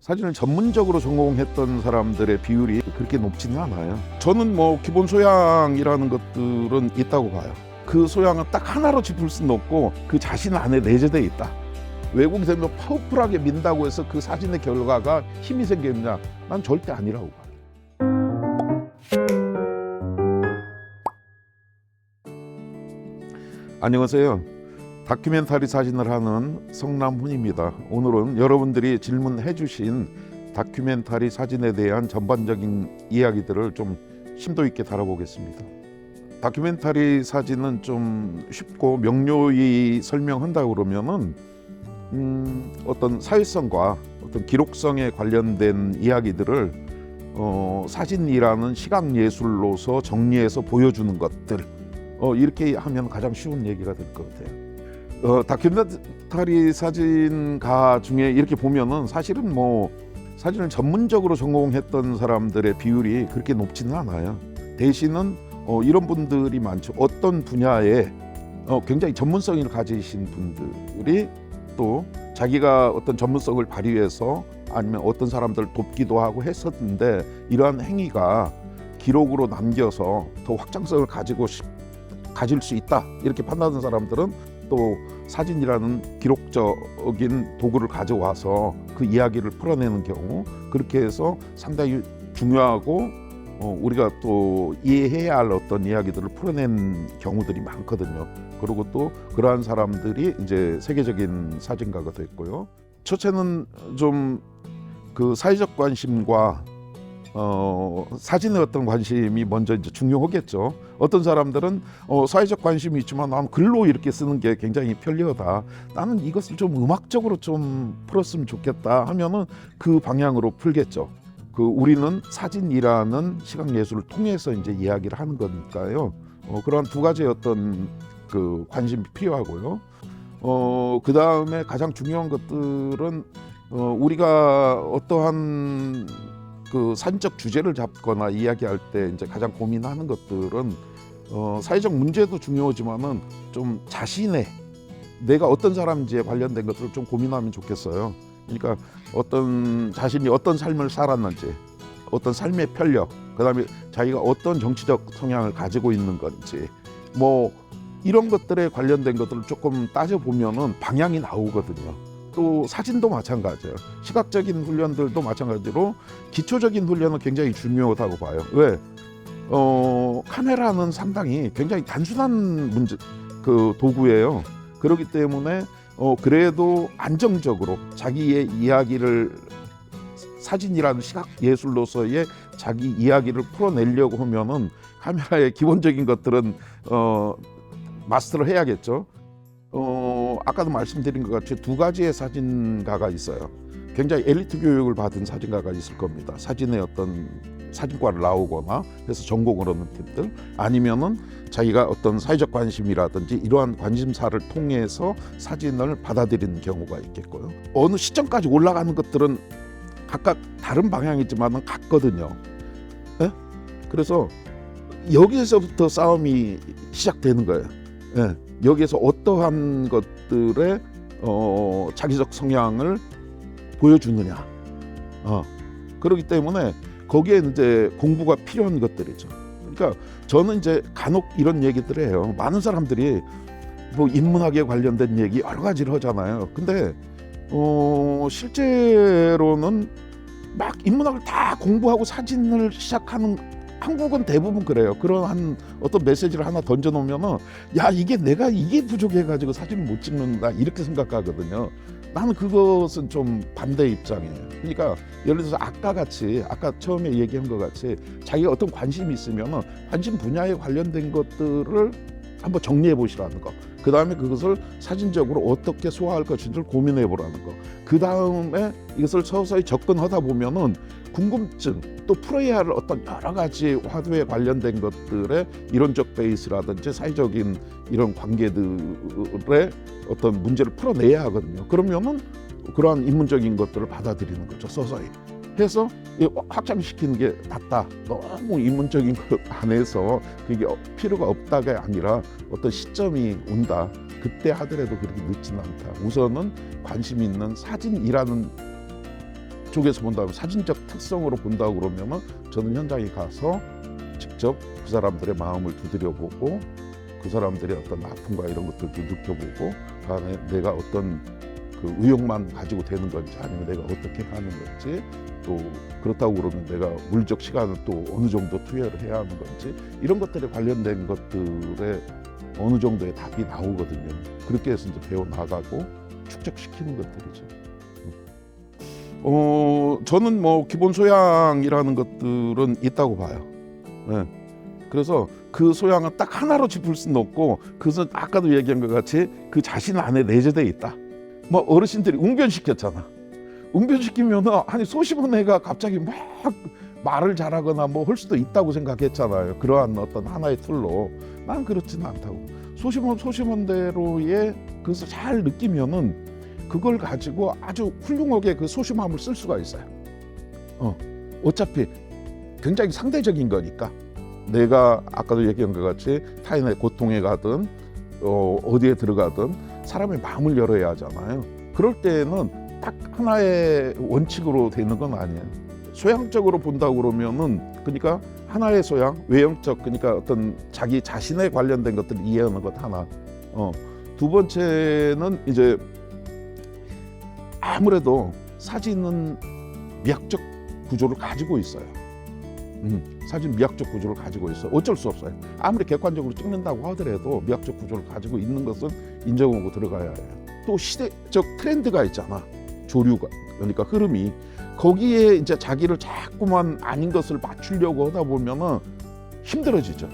사진을 전문적으로 전공했던 사람들의 비율이 그렇게 높지는 않아요. 저는 뭐 기본 소양이라는 것들은 있다고 봐요. 그 소양은 딱 하나로 짚을 수는 없고 그 자신 안에 내재되어 있다. 외국이 되면 파워풀하게 민다고 해서 그 사진의 결과가 힘이 생기느냐? 난 절대 아니라고 봐요. 안녕하세요. 다큐멘터리 사진을 하는 성남훈입니다. 오늘은 여러분들이 질문해 주신 다큐멘터리 사진에 대한 전반적인 이야기들을 좀 심도 있게 다뤄보겠습니다. 다큐멘터리 사진은 좀 쉽고 명료히 설명한다 그러면은 음, 어떤 사회성과 어떤 기록성에 관련된 이야기들을 어, 사진이라는 시각 예술로서 정리해서 보여주는 것들 어, 이렇게 하면 가장 쉬운 얘기가 될 것 같아요. 어, 다큐멘터리 사진가 중에 이렇게 보면은 사실은 뭐 사진을 전문적으로 전공했던 사람들의 비율이 그렇게 높지는 않아요. 대신은 어, 이런 분들이 많죠. 어떤 분야에 어, 굉장히 전문성을 가지신 분들이 또 자기가 어떤 전문성을 발휘해서 아니면 어떤 사람들을 돕기도 하고 했었는데 이러한 행위가 기록으로 남겨서 더 확장성을 가지고 싶, 가질 수 있다 이렇게 판단하는 사람들은 또 사진이라는 기록적인 도구를 가져와서 그 이야기를 풀어내는 경우 그렇게 해서 상당히 중요하고 어, 우리가 또 이해해야 할 어떤 이야기들을 풀어낸 경우들이 많거든요. 그리고 또 그러한 사람들이 이제 세계적인 사진가가 됐고요. 첫째는 좀 그 사회적 관심과 어, 사진에 어떤 관심이 먼저 이제 중요하겠죠. 어떤 사람들은 어, 사회적 관심이 있지만 난 글로 이렇게 쓰는 게 굉장히 편리하다. 나는 이것을 좀 음악적으로 좀 풀었으면 좋겠다 하면은 그 방향으로 풀겠죠. 그 우리는 사진이라는 시각 예술을 통해서 이제 이야기를 하는 거니까요. 어, 그런 두 가지의 어떤 그 관심이 필요하고요. 어, 그 다음에 가장 중요한 것들은 어, 우리가 어떠한 그 산적 주제를 잡거나 이야기할 때 이제 가장 고민하는 것들은 어, 사회적 문제도 중요하지만은 좀 자신의 내가 어떤 사람인지에 관련된 것들을 좀 고민하면 좋겠어요. 그러니까 어떤 자신이 어떤 삶을 살았는지, 어떤 삶의 편력, 그다음에 자기가 어떤 정치적 성향을 가지고 있는 건지, 뭐 이런 것들에 관련된 것들을 조금 따져 보면은 방향이 나오거든요. 또 사진도 마찬가지예요. 시각적인 훈련들도 마찬가지로 기초적인 훈련은 굉장히 중요하다고 봐요. 왜? 어, 카메라는 상당히 굉장히 단순한 문제 그 도구예요. 그렇기 때문에 어, 그래도 안정적으로 자기의 이야기를 사진이라는 시각 예술로서의 자기 이야기를 풀어내려고 하면은 카메라의 기본적인 것들은 어, 마스터를 해야겠죠. 어, 아까도 말씀드린 것 같이 두 가지의 사진가가 있어요. 굉장히 엘리트 교육을 받은 사진가가 있을 겁니다. 사진의 어떤 사진과를 나오거나 해서 전공을 얻는 팀들 아니면은 자기가 어떤 사회적 관심이라든지 이러한 관심사를 통해서 사진을 받아들이는 경우가 있겠고요. 어느 시점까지 올라가는 것들은 각각 다른 방향이지만은 같거든요. 예? 그래서 여기에서부터 싸움이 시작되는 거예요. 예. 여기에서 어떠한 것들의 어, 자기적 성향을 보여주느냐. 어. 그렇기 때문에 거기에 이제 공부가 필요한 것들이죠. 그러니까 저는 이제 간혹 이런 얘기들을 해요. 많은 사람들이 뭐 인문학에 관련된 얘기 여러 가지를 하잖아요. 근데 어, 실제로는 막 인문학을 다 공부하고 사진을 시작하는 한국은 대부분 그래요. 그런 한 어떤 메시지를 하나 던져 놓으면은 야 이게 내가 이게 부족해 가지고 사진을 못 찍는다 이렇게 생각하거든요. 나는 그것은 좀 반대 입장이에요. 그러니까 예를 들어서 아까 같이 아까 처음에 얘기한 것 같이 자기가 어떤 관심이 있으면은 관심 분야에 관련된 것들을 한번 정리해 보시라는 거. 그 다음에 그것을 사진적으로 어떻게 소화할 것인지를 고민해 보라는 거. 그 다음에 이것을 서서히 접근하다 보면은 궁금증 또 풀어야 할 어떤 여러 가지 화두에 관련된 것들의 이론적 베이스라든지 사회적인 이런 관계들의 어떤 문제를 풀어내야 하거든요. 그러면은 그러한 인문적인 것들을 받아들이는 거죠. 서서히 해서 이 확장시키는 게 낫다. 너무 인문적인 것 안에서 그게 필요가 없다가 아니라 어떤 시점이 온다. 그때 하더라도 그렇게 늦지는 않다. 우선은 관심 있는 사진이라는 쪽에서 본다면 사진적 특성으로 본다 그러면은 저는 현장에 가서 직접 그 사람들의 마음을 두드려 보고 그 사람들의 어떤 아픔과 이런 것들도 느껴보고 다음에 내가 어떤 그 의욕만 가지고 되는 건지 아니면 내가 어떻게 하는 건지 또 그렇다고 그러면 내가 물적 시간을 또 어느 정도 투여를 해야 하는 건지 이런 것들에 관련된 것들에 어느 정도의 답이 나오거든요. 그렇게 해서 이제 배워 나가고 축적시키는 것들이죠. 어, 저는 뭐 기본 소양이라는 것들은 있다고 봐요. 네. 그래서 그 소양은 딱 하나로 짚을 수는 없고 그것은 아까도 얘기한 것 같이 그 자신 안에 내재돼 있다. 뭐 어르신들이 웅변시켰잖아. 웅변시키면은 아니 소심한 애가 갑자기 막 말을 잘하거나 뭐 할 수도 있다고 생각했잖아요. 그러한 어떤 하나의 툴로 난 그렇지는 않다고. 소심한 소심한 대로의 그것을 잘 느끼면은 그걸 가지고 아주 훌륭하게 그 소심함을 쓸 수가 있어요. 어, 어차피 굉장히 상대적인 거니까 내가 아까도 얘기한 것 같이 타인의 고통에 가든 어, 어디에 들어가든 사람의 마음을 열어야 하잖아요. 그럴 때는 딱 하나의 원칙으로 되는 건 아니에요. 소양적으로 본다 그러면은 그러니까 하나의 소양, 외형적 그러니까 어떤 자기 자신에 관련된 것들을 이해하는 것 하나. 어, 두 번째는 이제 아무래도 사진은 미학적 구조를 가지고 있어요. 음, 사진 미학적 구조를 가지고 있어. 어쩔 수 없어요. 아무리 객관적으로 찍는다고 하더라도 미학적 구조를 가지고 있는 것은 인정하고 들어가야 해요. 또 시대적 트렌드가 있잖아. 조류가 그러니까 흐름이 거기에 이제 자기를 자꾸만 아닌 것을 맞추려고 하다 보면은 힘들어지죠.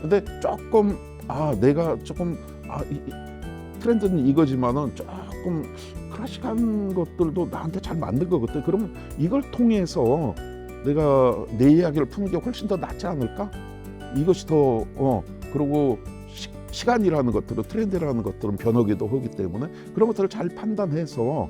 근데 조금 아 내가 조금 아 이, 이 트렌드는 이거지만은 조금 클래식한 것들도 나한테 잘 맞는 것 같아. 그러면 이걸 통해서 내가 내 이야기를 푸는 게 훨씬 더 낫지 않을까? 이것이 더 어 그리고 시, 시간이라는 것들은 트렌드라는 것들은 변하기도 하기 때문에 그런 것들을 잘 판단해서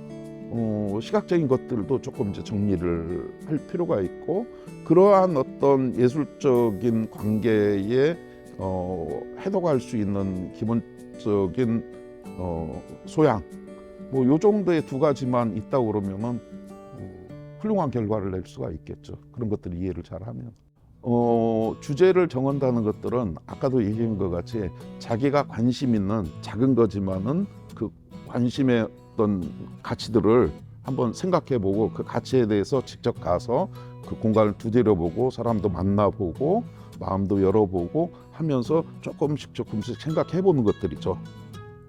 어, 시각적인 것들도 조금 이제 정리를 할 필요가 있고 그러한 어떤 예술적인 관계에 어, 해독할 수 있는 기본적인 어, 소양 뭐 요 정도의 두 가지만 있다고 그러면은 어, 훌륭한 결과를 낼 수가 있겠죠. 그런 것들 이해를 잘하면. 어, 주제를 정한다는 것들은 아까도 얘기한 것 같이 자기가 관심 있는 작은 거지만은 그 관심의 어떤 가치들을 한번 생각해보고 그 가치에 대해서 직접 가서 그 공간을 두드려보고 사람도 만나보고 마음도 열어보고 하면서 조금씩 조금씩 생각해보는 것들이죠.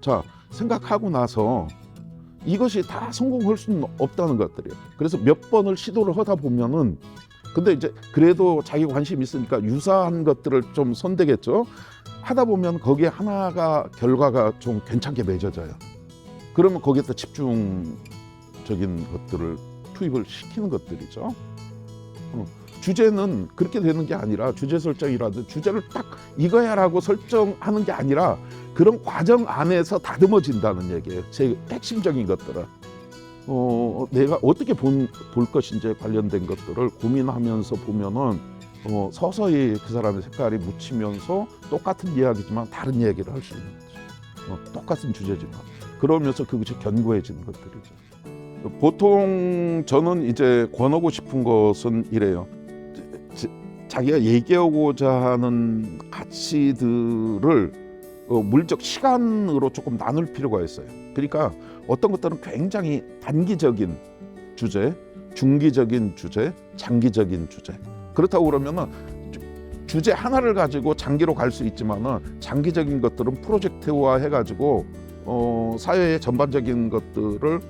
자 생각하고 나서 이것이 다 성공할 수는 없다는 것들이에요. 그래서 몇 번을 시도를 하다 보면은 근데 이제 그래도 자기 관심 있으니까 유사한 것들을 좀 선대겠죠. 하다 보면 거기에 하나가 결과가 좀 괜찮게 맺어져요. 그러면 거기에다 집중적인 것들을 투입을 시키는 것들이죠. 어, 주제는 그렇게 되는 게 아니라 주제 설정이라도 주제를 딱 이거야라고 설정하는 게 아니라 그런 과정 안에서 다듬어진다는 얘기예요. 제 핵심적인 것들은 어, 내가 어떻게 본, 볼 것인지에 관련된 것들을 고민하면서 보면은 어, 서서히 그 사람의 색깔이 묻히면서 똑같은 이야기지만 다른 이야기를 할 수 있는 거죠. 어, 똑같은 주제지만 그러면서 그것이 견고해지는 것들이죠. 보통 저는 이제 권하고 싶은 것은 이래요. 자- 자기가 얘기하고자 하는 가치들을 어, 물적 시간으로 조금 나눌 필요가 있어요. 그러니까 어떤 것들은 굉장히 단기적인 주제, 중기적인 주제, 장기적인 주제. 그렇다고 그러면은 주- 주제 하나를 가지고 장기로 갈 수 있지만은 장기적인 것들은 프로젝트화 해가지고 어, 사회의 전반적인 것들을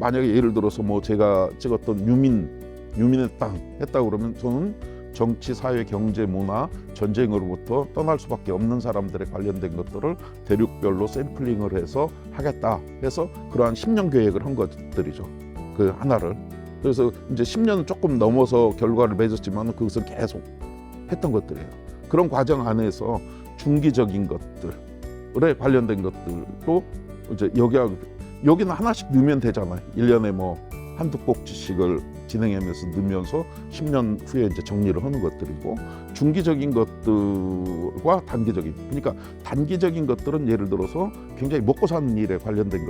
만약에 예를 들어서 뭐 제가 찍었던 유민 유민의 땅 했다 그러면 저는 정치, 사회, 경제, 문화, 전쟁으로부터 떠날 수밖에 없는 사람들에 관련된 것들을 대륙별로 샘플링을 해서 하겠다 해서 그러한 10년 계획을 한 것들이죠. 그 하나를. 그래서 이제 10년은 조금 넘어서 결과를 맺었지만 그것을 계속 했던 것들이에요. 그런 과정 안에서 중기적인 것들에 관련된 것들도 이제 여기 여기는 하나씩 넣으면 되잖아요. 1년에 뭐 한두 꼭지씩을 진행하면서 넣으면서 10년 후에 이제 정리를 하는 것들이고 중기적인 것들과 단기적인 그러니까 단기적인 것들은 예를 들어서 굉장히 먹고 사는 일에 관련된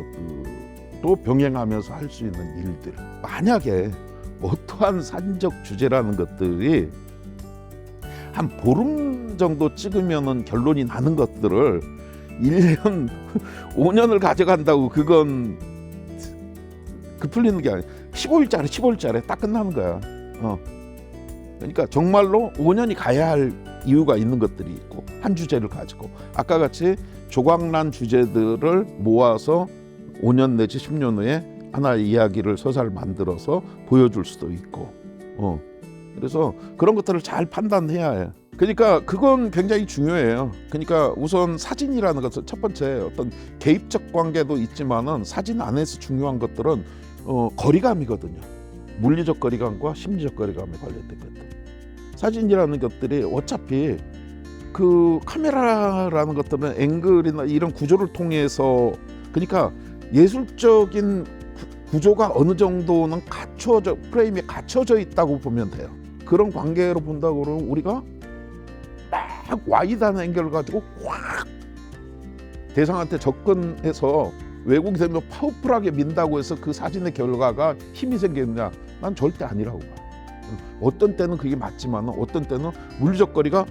또 병행하면서 할 수 있는 일들. 만약에 어떠한 사진적 주제라는 것들이 한 보름 정도 찍으면은 결론이 나는 것들을 1년, 5년을 가져간다고 그건 그 풀리는 게 아니야. 15일짜리, 15일짜리 딱 끝나는 거야. 어. 그러니까 정말로 5년이 가야 할 이유가 있는 것들이 있고 한 주제를 가지고 아까 같이 조각난 주제들을 모아서 5년 내지 10년 후에 하나의 이야기를 서사를 만들어서 보여줄 수도 있고 어 그래서 그런 것들을 잘 판단해야 해. 그러니까 그건 굉장히 중요해요. 그러니까 우선 사진이라는 것은 첫 번째 어떤 개입적 관계도 있지만은 사진 안에서 중요한 것들은 어, 거리감이거든요. 물리적 거리감과 심리적 거리감에 관련된 것들. 사진이라는 것들이 어차피 그 카메라라는 것들은 앵글이나 이런 구조를 통해서 그러니까 예술적인 구- 구조가 어느 정도는 갖춰져 프레임에 갖춰져 있다고 보면 돼요. 그런 관계로 본다고 그러면 우리가 막 와이드한 앵글을 가지고 확 대상한테 접근해서 왜곡이 되면 파워풀하게 민다고 해서 그 사진의 결과가 힘이 생기느냐? 난 절대 아니라고 봐. 어떤 때는 그게 맞지만은 어떤 때는 물리적 거리가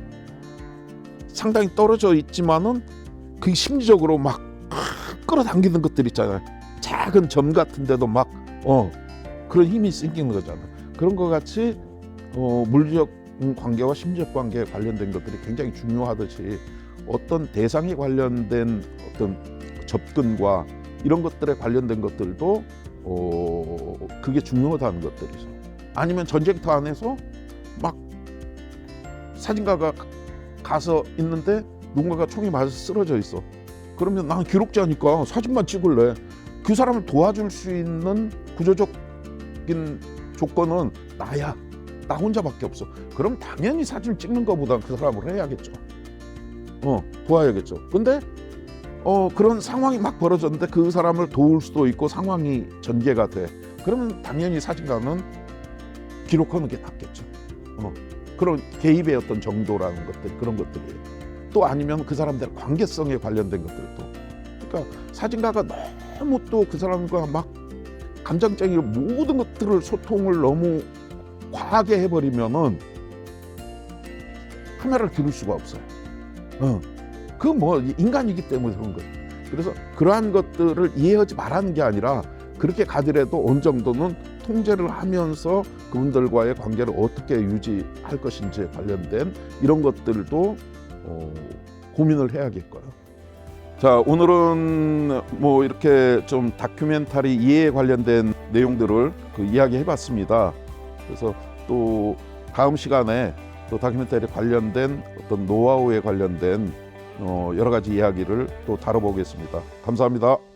상당히 떨어져 있지만은 그 심리적으로 막 끌어당기는 것들 있잖아요. 작은 점 같은데도 막 어 그런 힘이 생기는 거잖아. 그런 것 같이 어 물리적 관계와 심리적 관계에 관련된 것들이 굉장히 중요하듯이 어떤 대상에 관련된 어떤 접근과 이런 것들에 관련된 것들도 어 그게 중요하다는 것들이죠. 아니면 전쟁터 안에서 막 사진가가 가서 있는데 누군가가 총이 맞아서 쓰러져 있어. 그러면 나는 기록자니까 사진만 찍을래. 그 사람을 도와줄 수 있는 구조적인 조건은 나야. 나 혼자밖에 없어. 그럼 당연히 사진 찍는 것보다 그 사람을 해야겠죠. 어, 도와야겠죠. 근데 어 그런 상황이 막 벌어졌는데 그 사람을 도울 수도 있고 상황이 전개가 돼. 그러면 당연히 사진가는 기록하는 게 낫겠죠. 어, 그런 개입의 어떤 정도라는 것들 그런 것들이에요. 또 아니면 그 사람들의 관계성에 관련된 것들도. 그러니까 사진가가 너무 또 그 사람과 막 감정적인 모든 것들을 소통을 너무 과하게 해버리면은 카메라를 들을 수가 없어요. 어. 그 뭐 인간이기 때문에 그런 거예요. 그래서 그러한 것들을 이해하지 말라는 게 아니라 그렇게 가더라도 어느 정도는 통제를 하면서 그분들과의 관계를 어떻게 유지할 것인지에 관련된 이런 것들도 어, 고민을 해야겠고요. 자 오늘은 뭐 이렇게 좀 다큐멘터리 이해에 관련된 내용들을 그 이야기해 봤습니다. 그래서 또 다음 시간에 또 다큐멘터리 관련된 어떤 노하우에 관련된 어, 여러 가지 이야기를 또 다뤄보겠습니다. 감사합니다.